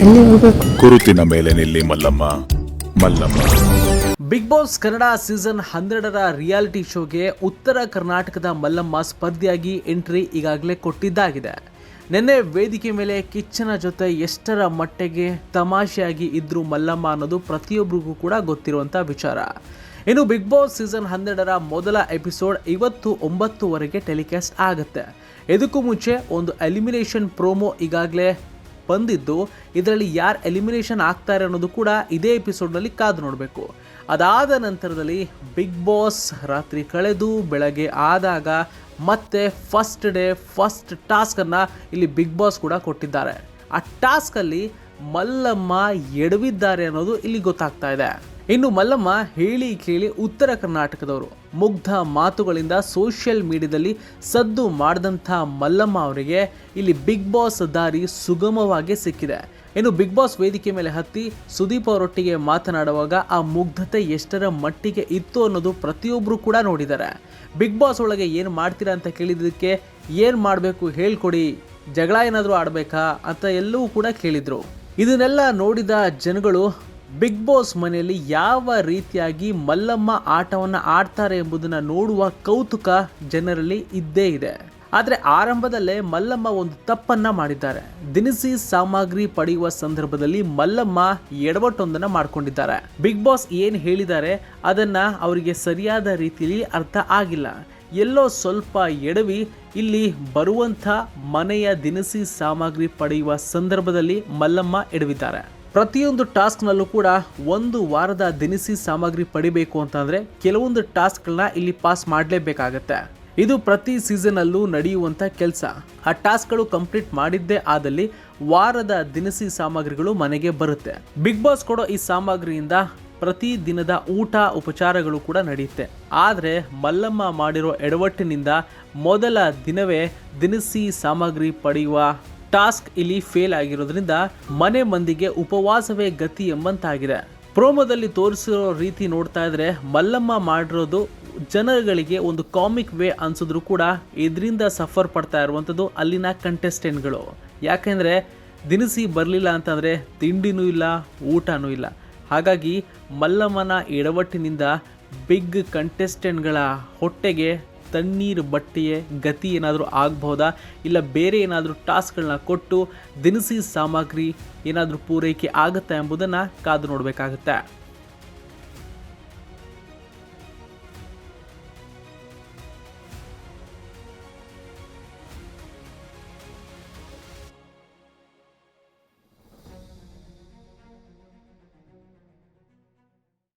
ನಿಲ್ಲಿ ಗುರುತಿನ ಮೇಲೆ ನಿಲ್ಲಿ Mallamma Mallamma. Big Boss Kannada season ಹನ್ನೆರಡರ ರಿಯಾಲಿಟಿ ಶೋಗೆ ಉತ್ತರ ಕರ್ನಾಟಕದ ಮಲ್ಲಮ್ಮ ಸ್ಪರ್ಧಿಯಾಗಿ ಎಂಟ್ರಿ ಈಗಾಗಲೇ ಕೊಟ್ಟಿದ್ದಾಗಿದೆ. ನಿನ್ನೆ ವೇದಿಕೆ ಮೇಲೆ ಕಿಚ್ಚನ ಜೊತೆ ಎಷ್ಟರ ಮಟ್ಟಿಗೆ ತಮಾಷೆಯಾಗಿ ಇದ್ರು ಮಲ್ಲಮ್ಮ ಅನ್ನೋದು ಪ್ರತಿಯೊಬ್ಬರಿಗೂ ಕೂಡ ಗೊತ್ತಿರುವಂಥ ವಿಚಾರ. ಇನ್ನು ಬಿಗ್ ಬಾಸ್ ಸೀಸನ್ ಹನ್ನೆರಡರ ಮೊದಲ ಎಪಿಸೋಡ್ ಇವತ್ತು ಒಂಬತ್ತುವರೆಗೆ ಟೆಲಿಕಾಸ್ಟ್ ಆಗುತ್ತೆ. ಇದಕ್ಕೂ ಮುಂಚೆ ಒಂದು ಎಲಿಮಿನೇಷನ್ ಪ್ರೋಮೋ ಈಗಾಗಲೇ ಬಂದಿದ್ದು, ಇದರಲ್ಲಿ ಯಾರು ಎಲಿಮಿನೇಷನ್ ಆಗ್ತಾರೆ ಅನ್ನೋದು ಕೂಡ ಇದೇ ಎಪಿಸೋಡ್ನಲ್ಲಿ ಕಾದು ನೋಡಬೇಕು. ಅದಾದ ನಂತರದಲ್ಲಿ ಬಿಗ್ ಬಾಸ್ ರಾತ್ರಿ ಕಳೆದು ಬೆಳಗ್ಗೆ ಆದಾಗ ಮತ್ತೆ ಫಸ್ಟ್ ಡೇ ಫಸ್ಟ್ ಟಾಸ್ಕನ್ನು ಇಲ್ಲಿ ಬಿಗ್ ಬಾಸ್ ಕೂಡ ಕೊಟ್ಟಿದ್ದಾರೆ. ಆ ಟಾಸ್ಕಲ್ಲಿ ಮಲ್ಲಮ್ಮ ಎಡವಿದ್ದಾರೆ ಅನ್ನೋದು ಇಲ್ಲಿ ಗೊತ್ತಾಗ್ತಾ ಇದೆ. ಇನ್ನು ಮಲ್ಲಮ್ಮ ಹೇಳಿ ಕೇಳಿ ಉತ್ತರ ಕರ್ನಾಟಕದವರು ಮುಗ್ಧ ಮಾತುಗಳಿಂದ ಸೋಷಿಯಲ್ ಮೀಡಿಯಾದಲ್ಲಿ ಸದ್ದು ಮಾಡಿದಂಥ ಮಲ್ಲಮ್ಮ ಅವರಿಗೆ ಇಲ್ಲಿ ಬಿಗ್ ಬಾಸ್ ದಾರಿ ಸುಗಮವಾಗಿ ಸಿಕ್ಕಿದೆ. ಇನ್ನು ಬಿಗ್ ಬಾಸ್ ವೇದಿಕೆ ಮೇಲೆ ಹತ್ತಿ ಸುದೀಪ್ ಅವರೊಟ್ಟಿಗೆ ಮಾತನಾಡುವಾಗ ಆ ಮುಗ್ಧತೆ ಎಷ್ಟರ ಮಟ್ಟಿಗೆ ಇತ್ತು ಅನ್ನೋದು ಪ್ರತಿಯೊಬ್ಬರು ಕೂಡ ನೋಡಿದ್ದಾರೆ. ಬಿಗ್ ಬಾಸ್ ಒಳಗೆ ಏನು ಮಾಡ್ತೀರಾ ಅಂತ ಕೇಳಿದ್ದಕ್ಕೆ ಏನು ಮಾಡಬೇಕು ಹೇಳ್ಕೊಡಿ, ಜಗಳ ಏನಾದರೂ ಆಡಬೇಕಾ ಅಂತ ಎಲ್ಲವೂ ಕೂಡ ಕೇಳಿದರು. ಇದನ್ನೆಲ್ಲ ನೋಡಿದ ಜನಗಳು ಬಿಗ್ ಬಾಸ್ ಮನೆಯಲ್ಲಿ ಯಾವ ರೀತಿಯಾಗಿ ಮಲ್ಲಮ್ಮ ಆಟವನ್ನು ಆಡ್ತಾರೆ ಎಂಬುದನ್ನು ನೋಡುವ ಕೌತುಕ ಜನರಲ್ಲಿ ಇದ್ದೇ ಇದೆ. ಆದರೆ ಆರಂಭದಲ್ಲೇ ಮಲ್ಲಮ್ಮ ಒಂದು ತಪ್ಪನ್ನ ಮಾಡಿದ್ದಾರೆ. ದಿನಸಿ ಸಾಮಗ್ರಿ ಪಡೆಯುವ ಸಂದರ್ಭದಲ್ಲಿ ಮಲ್ಲಮ್ಮ ಎಡವಟ್ಟೊಂದನ್ನ ಮಾಡ್ಕೊಂಡಿದ್ದಾರೆ. ಬಿಗ್ ಬಾಸ್ ಏನು ಹೇಳಿದ್ದಾರೆ ಅದನ್ನ ಅವರಿಗೆ ಸರಿಯಾದ ರೀತಿಯಲ್ಲಿ ಅರ್ಥ ಆಗಿಲ್ಲ. ಎಲ್ಲೋ ಸ್ವಲ್ಪ ಎಡವಿ ಇಲ್ಲಿ ಬರುವಂಥ ಮನೆಯ ದಿನಸಿ ಸಾಮಗ್ರಿ ಪಡೆಯುವ ಸಂದರ್ಭದಲ್ಲಿ ಮಲ್ಲಮ್ಮ ಎಡವಿದ್ದಾರೆ. ಪ್ರತಿಯೊಂದು ಟಾಸ್ಕ್ನಲ್ಲೂ ಕೂಡ ಒಂದು ವಾರದ ದಿನಸಿ ಸಾಮಗ್ರಿ ಪಡಿಬೇಕು ಅಂತಂದರೆ ಕೆಲವೊಂದು ಟಾಸ್ಕ್ಗಳನ್ನ ಇಲ್ಲಿ ಪಾಸ್ ಮಾಡಲೇಬೇಕಾಗತ್ತೆ. ಇದು ಪ್ರತಿ ಸೀಸನಲ್ಲೂ ನಡೆಯುವಂಥ ಕೆಲಸ. ಆ ಟಾಸ್ಕ್ಗಳು ಕಂಪ್ಲೀಟ್ ಮಾಡಿದ್ದೇ ಆದಲ್ಲಿ ವಾರದ ದಿನಸಿ ಸಾಮಗ್ರಿಗಳು ಮನೆಗೆ ಬರುತ್ತೆ. ಬಿಗ್ ಬಾಸ್ ಕೊಡೋ ಈ ಸಾಮಗ್ರಿಯಿಂದ ಪ್ರತಿ ದಿನದ ಊಟ ಉಪಚಾರಗಳು ಕೂಡ ನಡೆಯುತ್ತೆ. ಆದರೆ ಮಲ್ಲಮ್ಮ ಮಾಡಿರೋ ಎಡವಟ್ಟಿನಿಂದ ಮೊದಲ ದಿನವೇ ದಿನಸಿ ಸಾಮಗ್ರಿ ಪಡೆಯುವ ಟಾಸ್ಕ್ ಇಲ್ಲಿ ಫೇಲ್ ಆಗಿರೋದ್ರಿಂದ ಮನೆ ಮಂದಿಗೆ ಉಪವಾಸವೇ ಗತಿ ಎಂಬಂತಾಗಿದೆ. ಪ್ರೋಮೋದಲ್ಲಿ ತೋರಿಸಿರೋ ರೀತಿ ನೋಡ್ತಾ ಇದ್ರೆ ಮಲ್ಲಮ್ಮ ಮಾಡಿರೋದು ಜನಗಳಿಗೆ ಒಂದು ಕಾಮಿಕ್ ವೇ ಅನ್ಸಿದ್ರು ಕೂಡ ಇದರಿಂದ ಸಫರ್ ಪಡ್ತಾ ಇರುವಂಥದ್ದು ಅಲ್ಲಿನ ಕಂಟೆಸ್ಟೆಂಟ್ಗಳು. ಯಾಕೆಂದರೆ ದಿನಸಿ ಬರಲಿಲ್ಲ ಅಂತಂದರೆ ತಿಂಡಿನೂ ಇಲ್ಲ, ಊಟನೂ ಇಲ್ಲ. ಹಾಗಾಗಿ ಮಲ್ಲಮ್ಮನ ಎಡವಟ್ಟಿನಿಂದ ಬಿಗ್ ಕಂಟೆಸ್ಟೆಂಟ್ಗಳ ಹೊಟ್ಟೆಗೆ ತಣ್ಣೀರು ಬಟ್ಟೆಯೇ ಗತಿ ಏನಾದರೂ ಆಗಬಹುದಾ? ಇಲ್ಲ ಬೇರೆ ಏನಾದರೂ ಟಾಸ್ಕ್ಗಳನ್ನ ಕೊಟ್ಟು ದಿನಸಿ ಸಾಮಗ್ರಿ ಏನಾದರೂ ಪೂರೈಕೆ ಆಗುತ್ತಾ ಎಂಬುದನ್ನು ಕಾದು ನೋಡಬೇಕಾಗುತ್ತೆ.